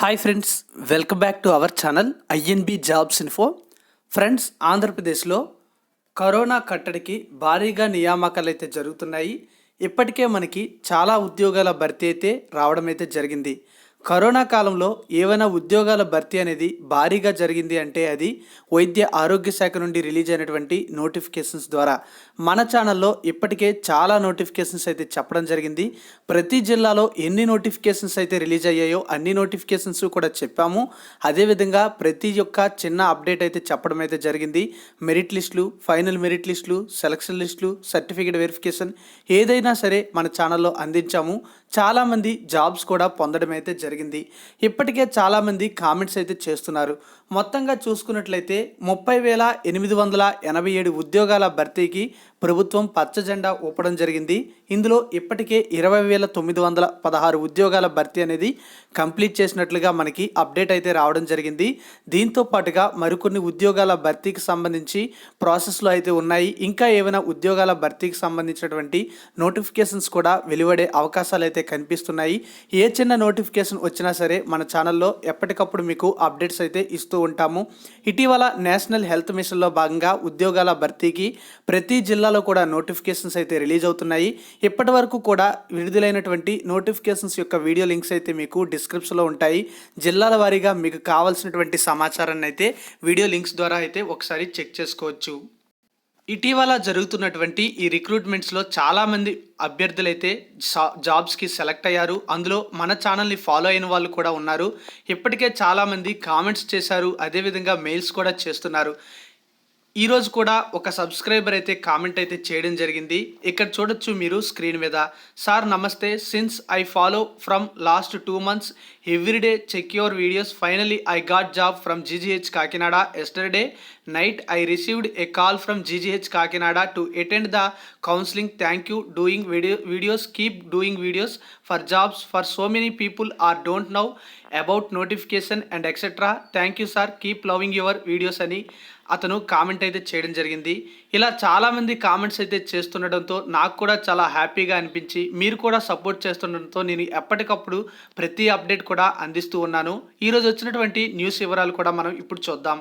Hi friends welcome back to our channel INB jobs info friends ఆంధ్రప్రదేశ్లో corona కట్టడికి భారీగా నియామకాలు అయితే జరుగుతున్నాయి. ఇప్పటికే మనకి చాలా ఉద్యోగాల భర్తీ అయితే రావడం అయితే జరిగింది. కరోనా కాలంలో ఏవైనా ఉద్యోగాల భర్తీ అనేది భారీగా జరిగింది అంటే అది వైద్య ఆరోగ్య శాఖ నుండి రిలీజ్ అయినటువంటి నోటిఫికేషన్స్ ద్వారా. మన ఛానల్లో ఇప్పటికే చాలా నోటిఫికేషన్స్ అయితే చెప్పడం జరిగింది. ప్రతి జిల్లాలో ఎన్ని నోటిఫికేషన్స్ అయితే రిలీజ్ అయ్యాయో అన్ని నోటిఫికేషన్స్ కూడా చెప్పాము. అదేవిధంగా ప్రతి ఒక్క చిన్న అప్డేట్ అయితే చెప్పడం అయితే జరిగింది. మెరిట్ లిస్టులు ఫైనల్ మెరిట్ లిస్టులు సెలక్షన్ లిస్టులు సర్టిఫికేట్ వెరిఫికేషన్ ఏదైనా సరే మన ఛానల్లో అందించాము. చాలామంది జాబ్స్ కూడా పొందడం అయితే జరిగింది. ఇప్పటికే చాలామంది కామెంట్స్ అయితే చేస్తున్నారు. మొత్తంగా చూసుకున్నట్లయితే ముప్పై వేల ఎనిమిది వందల ఎనభై ఏడు ఉద్యోగాల భర్తీకి ప్రభుత్వం పచ్చ జెండా ఊపడం జరిగింది. ఇందులో ఇప్పటికే ఇరవై వేల తొమ్మిది వందల పదహారు ఉద్యోగాల భర్తీ అనేది కంప్లీట్ చేసినట్లుగా మనకి అప్డేట్ అయితే రావడం జరిగింది. దీంతో పాటుగా మరికొన్ని ఉద్యోగాల భర్తీకి సంబంధించి ప్రాసెస్లో అయితే ఉన్నాయి. ఇంకా ఏమైనా ఉద్యోగాల భర్తీకి సంబంధించినటువంటి నోటిఫికేషన్స్ కూడా వెలువడే అవకాశాలు అయితే కనిపిస్తున్నాయి. ఏ చిన్న నోటిఫికేషన్ వచ్చినా సరే మన ఛానల్లో ఎప్పటికప్పుడు మీకు అప్డేట్స్ అయితే ఇస్తూ ఉంటాము. ఇటీవల నేషనల్ హెల్త్ మిషన్లో భాగంగా ఉద్యోగాల భర్తీకి ప్రతి జిల్లాలో కూడా నోటిఫికేషన్స్ అయితే రిలీజ్ అవుతున్నాయి. ఇప్పటి వరకు కూడా విడుదలైనటువంటి నోటిఫికేషన్స్ యొక్క వీడియో లింక్స్ అయితే మీకు డిస్క్రిప్షన్లో ఉంటాయి. జిల్లాల వారీగా మీకు కావాల్సినటువంటి సమాచారాన్ని అయితే వీడియో లింక్స్ ద్వారా అయితే ఒకసారి చెక్ చేసుకోవచ్చు. ఇటీవల జరుగుతున్నటువంటి ఈ రిక్రూట్మెంట్స్లో చాలామంది అభ్యర్థులైతే జా- జాబ్స్కి సెలెక్ట్ అయ్యారు. అందులో మన ఛానల్ని ఫాలో అయిన వాళ్ళు కూడా ఉన్నారు. ఇప్పటికే చాలామంది కామెంట్స్ చేశారు. అదేవిధంగా మెయిల్స్ కూడా చేస్తున్నారు. ఈరోజు కూడా ఒక సబ్స్క్రైబర్ అయితే కామెంట్ అయితే చేయడం జరిగింది. ఇక్కడ చూడొచ్చు మీరు స్క్రీన్ మీద. సార్ నమస్తే. Since I follow from last two months everyday check your videos finally I got job from GGH Kakinada yesterday night I received a call from GGH Kakinada to attend the counselling thank you doing video videos keep doing videos for jobs for so many people are don't know about notification and etcetera thank you sir keep loving your videos అని అతను comment అయితే చేయడం జరిగింది. ఇలా చాలామంది comments అయితే చేస్తుండడంతో నాకు కూడా చాలా హ్యాపీగా అనిపించి మీరు కూడా సపోర్ట్ చేస్తుండడంతో నేను ఎప్పటికప్పుడు ప్రతి అప్డేట్ కూడా అందిస్తూ ఉన్నాను. ఈరోజు వచ్చినటువంటి న్యూస్ వివరాలు కూడా మనం ఇప్పుడు చూద్దాం.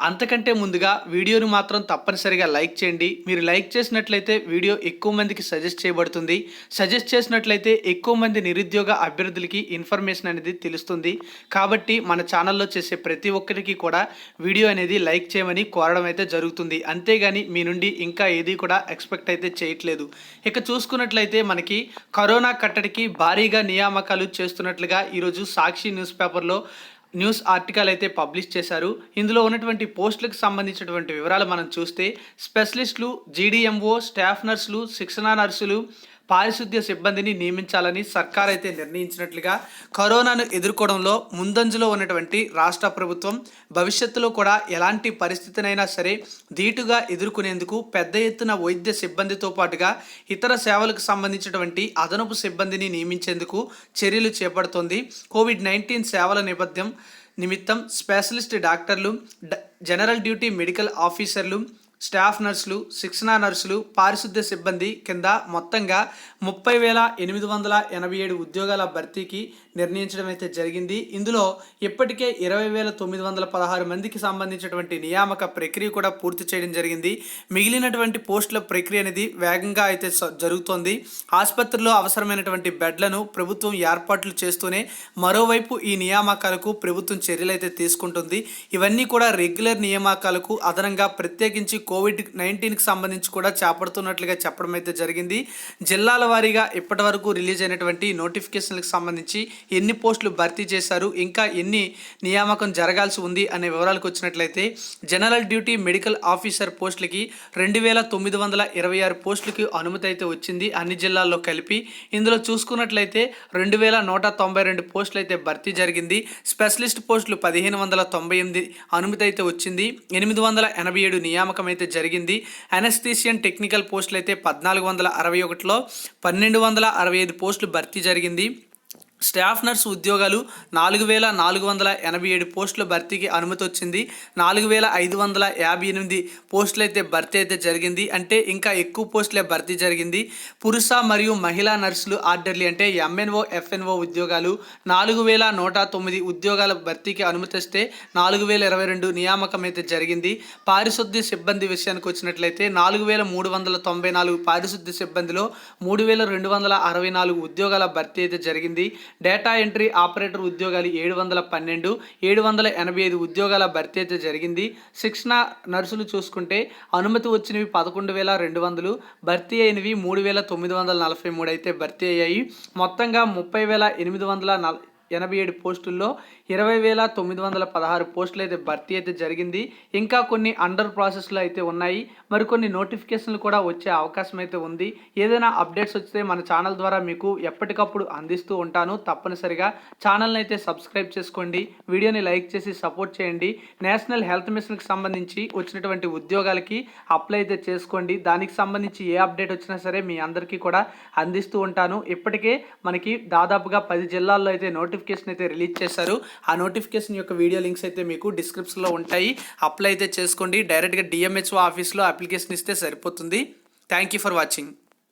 అంతకంటే ముందుగా వీడియోని మాత్రం తప్పనిసరిగా లైక్ చేయండి. మీరు లైక్ చేసినట్లయితే వీడియో ఎక్కువ మందికి సజెస్ట్ చేయబడుతుంది. సజెస్ట్ చేసినట్లయితే ఎక్కువ మంది నిరుద్యోగ అభ్యర్థులకి ఇన్ఫర్మేషన్ అనేది తెలుస్తుంది. కాబట్టి మన ఛానల్లో చేసే ప్రతి ఒక్కరికి కూడా వీడియో అనేది లైక్ చేయమని కోరడం అయితే జరుగుతుంది. అంతేగాని మీ నుండి ఇంకా ఏది కూడా ఎక్స్పెక్ట్ అయితే చేయట్లేదు. ఇక చూసుకున్నట్లయితే మనకి కరోనా కట్టడికి భారీగా నియామకాలు చేస్తున్నట్లుగా ఈరోజు సాక్షి న్యూస్ పేపర్లో న్యూస్ ఆర్టికల్ అయితే పబ్లిష్ చేశారు. ఇందులో ఉన్నటువంటి పోస్టులకు సంబంధించినటువంటి వివరాలు మనం చూస్తే స్పెషలిస్టులు జీడీఎంఓ స్టాఫ్ నర్సులు శిక్షణా నర్సులు పారిశుద్ధ్య సిబ్బందిని నియమించాలని సర్కార్ అయితే నిర్ణయించినట్లుగా కరోనాను ఎదుర్కోవడంలో ముందంజలో ఉన్నటువంటి రాష్ట్ర ప్రభుత్వం భవిష్యత్తులో కూడా ఎలాంటి పరిస్థితినైనా సరే ధీటుగా ఎదుర్కొనేందుకు పెద్ద ఎత్తున వైద్య సిబ్బందితో పాటుగా ఇతర సేవలకు సంబంధించినటువంటి అదనపు సిబ్బందిని నియమించేందుకు చర్యలు చేపడుతోంది. కోవిడ్ నైన్టీన్ సేవల నేపథ్యం నిమిత్తం స్పెషలిస్ట్ డాక్టర్లు డ- జనరల్ డ్యూటీ మెడికల్ ఆఫీసర్లు స్టాఫ్ నర్సులు శిక్షణా నర్సులు పారిశుద్ధ్య సిబ్బంది కింద మొత్తంగా ముప్పై వేల ఎనిమిది వందల ఎనభై ఏడు ఉద్యోగాల భర్తీకి నిర్ణయించడం అయితే జరిగింది. ఇందులో ఇప్పటికే ఇరవై వేల తొమ్మిది వందల పదహారు మందికి సంబంధించినటువంటి నియామక ప్రక్రియ కూడా పూర్తి చేయడం జరిగింది. మిగిలినటువంటి పోస్టుల ప్రక్రియ అనేది వేగంగా అయితే జరుగుతోంది. ఆసుపత్రిలో అవసరమైనటువంటి బెడ్లను ప్రభుత్వం ఏర్పాట్లు చేస్తూనే మరోవైపు ఈ నియామకాలకు ప్రభుత్వం చర్యలు అయితే తీసుకుంటుంది. ఇవన్నీ కూడా రెగ్యులర్ నియామకాలకు అదనంగా ప్రత్యేకించి కోవిడ్ నైన్టీన్కి సంబంధించి కూడా చేపడుతున్నట్లుగా చెప్పడం అయితే జరిగింది. జిల్లాల వారీగా ఇప్పటి వరకు రిలీజ్ అయినటువంటి నోటిఫికేషన్లకు సంబంధించి ఎన్ని పోస్టులు భర్తీ చేశారు ఇంకా ఎన్ని నియామకం జరగాల్సి ఉంది అనే వివరాలకు వచ్చినట్లయితే జనరల్ డ్యూటీ మెడికల్ ఆఫీసర్ పోస్టులకి రెండు వేల తొమ్మిది వందల ఇరవై ఆరు పోస్టులకి అనుమతి అయితే వచ్చింది అన్ని జిల్లాల్లో కలిపి. ఇందులో చూసుకున్నట్లయితే రెండు వేల నూట తొంభై రెండు పోస్టులు అయితే భర్తీ జరిగింది. స్పెషలిస్ట్ పోస్టులు పదిహేను వందల తొంభై ఎనిమిది అనుమతి అయితే వచ్చింది. ఎనిమిది వందల ఎనభై ఏడు నియామకం అయితే జరిగింది. అనస్థీషియన్ టెక్నికల్ పోస్టులు అయితే పద్నాలుగు వందల అరవై ఒకటిలో పన్నెండు వందల అరవై ఐదు పోస్టులు భర్తీ జరిగింది. స్టాఫ్ నర్స్ ఉద్యోగాలు నాలుగు వేల నాలుగు వందల ఎనభై ఏడు పోస్టుల భర్తీకి అనుమతి వచ్చింది. నాలుగు వేల ఐదు వందల యాభై ఎనిమిది పోస్టులు అయితే భర్తీ అయితే జరిగింది. అంటే ఇంకా ఎక్కువ పోస్టులే భర్తీ జరిగింది. పురుష మరియు మహిళా నర్సులు ఆర్డర్లీ అంటే ఎంఎన్ఓ ఎఫ్ఎన్ఓ ఉద్యోగాలు నాలుగు వేల నూట తొమ్మిది ఉద్యోగాల భర్తీకి అనుమతిస్తే నాలుగు వేల ఇరవై రెండు నియామకం అయితే జరిగింది. పారిశుద్ధ్య సిబ్బంది విషయానికి వచ్చినట్లయితే నాలుగు వేల మూడు వందల తొంభై నాలుగు పారిశుద్ధ్య సిబ్బందిలో మూడు వేల రెండు వందల అరవై నాలుగు ఉద్యోగాల భర్తీ అయితే జరిగింది. డేటా ఎంట్రీ ఆపరేటర్ ఉద్యోగాలు ఏడు వందల పన్నెండు ఏడు వందల ఎనభై ఐదు ఉద్యోగాల భర్తీ అయితే జరిగింది. శిక్షణ నర్సులు చూసుకుంటే అనుమతి వచ్చినవి పదకొండు వేల రెండు వందలు భర్తీ అయినవి మూడు వేల తొమ్మిది వందల నలభై మూడు అయితే భర్తీ అయ్యాయి. మొత్తంగా ముప్పై వేల ఎనిమిది వందల నల ఎనభై ఏడు పోస్టుల్లో ఇరవై వేల తొమ్మిది వందల పదహారు పోస్టులు అయితే భర్తీ అయితే జరిగింది. ఇంకా కొన్ని అండర్ ప్రాసెస్లో అయితే ఉన్నాయి. మరికొన్ని నోటిఫికేషన్లు కూడా వచ్చే అవకాశం అయితే ఉంది. ఏదైనా అప్డేట్స్ వస్తే మన ఛానల్ ద్వారా మీకు ఎప్పటికప్పుడు అందిస్తూ ఉంటాను. తప్పనిసరిగా ఛానల్ని అయితే సబ్స్క్రైబ్ చేసుకోండి. వీడియోని లైక్ చేసి సపోర్ట్ చేయండి. నేషనల్ హెల్త్ మిషన్కి సంబంధించి వచ్చినటువంటి ఉద్యోగాలకి అప్లై అయితే చేసుకోండి. దానికి సంబంధించి ఏ అప్డేట్ వచ్చినా సరే మీ అందరికీ కూడా అందిస్తూ ఉంటాను. ఇప్పటికే మనకి దాదాపుగా పది జిల్లాల్లో అయితే నోటిఫికేషన్ అయితే రిలీజ్ చేశారు. ఆ నోటిఫికేషన్ యొక్క వీడియో లింక్స్ అయితే మీకు డిస్క్రిప్షన్లో ఉంటాయి. అప్లై అయితే చేసుకోండి. డైరెక్ట్గా డిఎంహెచ్ఓ ఆఫీస్లో అప్లికేషన్ ఇస్తే సరిపోతుంది. Thank you for watching